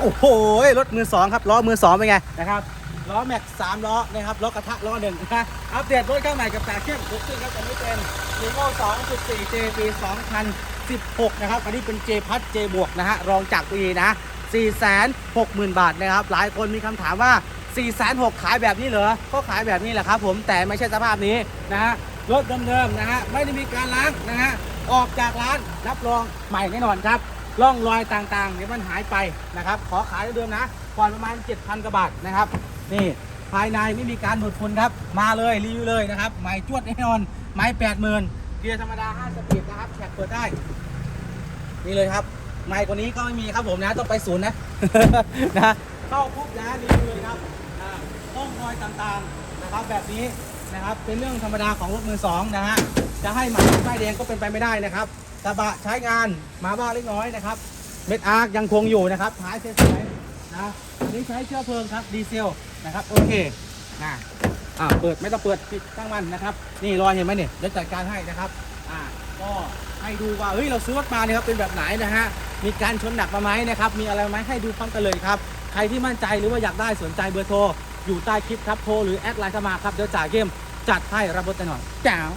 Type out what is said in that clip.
โอ้โหรถมือสองครับล้อมือสองเป็นไงนะครับล้อแม็กสามล้อนะครับล้อกระทะล้อหนึ่งนะอัปเดตรถข้างใหม่กับตาเข้มรถซึ่งครับจะไม่เป็นลีโม่2.4 J ปี2016นะครับอันนี้เป็น J พัด J บวกนะฮะรองจากปีนะ460,000บาทนะครับหลายคนมีคำถามว่า460,000ขายแบบนี้เหรอ ก็ขายแบบนี้แหละครับผมแต่ไม่ใช่สภาพนี้นะฮะรถเดิมๆนะฮะไม่ได้มีการล้างนะฮะออกจากร้านรับรองใหม่แน่นอนครับ ร่องรอยต่างๆเดี๋ยมันหายไปนะครับ ขอขายเดิมนะก่อนประมาณ 7,000กว่าบาทนะครับ นี่ภายในไม่มีการหมดฝุ่นครับ มาเลยรีวิวเลยนะครับใหม่จวดแน่นอน ไม้80,000เกียร์ธรรมดา 5 สปีดนะครับแท็กเปิดได้ นี่เลยครับใหม่กว่านี้ก็ไม่มีครับผมนะ ต้องไปศูนย์นะ นะเข้าปุ๊บนะรีวิวเลยครับร่องรอยต่างๆนะครับ แบบนี้นะครับ เป็นเรื่องธรรมดาของรถมือสองนะฮะ จะให้หมาป้ายแดงก็เป็นไปไม่ได้นะครับ กระบะใช้งานมาบ้างเล็กน้อยนะครับ เม็ดอาร์คยังคงอยู่นะครับท้ายเสวยๆนะอันนี้ใช้เชื้อเพลิงครับดีเซลนะครับโอเคนะอ่าเปิดไม่ต้องเปิดปิดตั้งมันนะครับ นี่รอยเห็นไหมเนี่ยเดี๋ยวจัดการให้นะครับอ่าก็ให้ดูว่าเฮ้ยเราซื้อรถมาเนี่ยครับเป็นแบบไหนนะฮะมีการชนหนักมาไหมนะครับมีอะไรไหมให้ดูพร้อมกันเลยครับใครที่มั่นใจหรือว่าอยากได้สนใจเบอร์โทรอยู่ใต้คลิปครับโทรหรือแอดไลน์เข้ามาครับเดี๋ยวจ่าเกมจัดให้รับรถแน่นอนแจ๋ว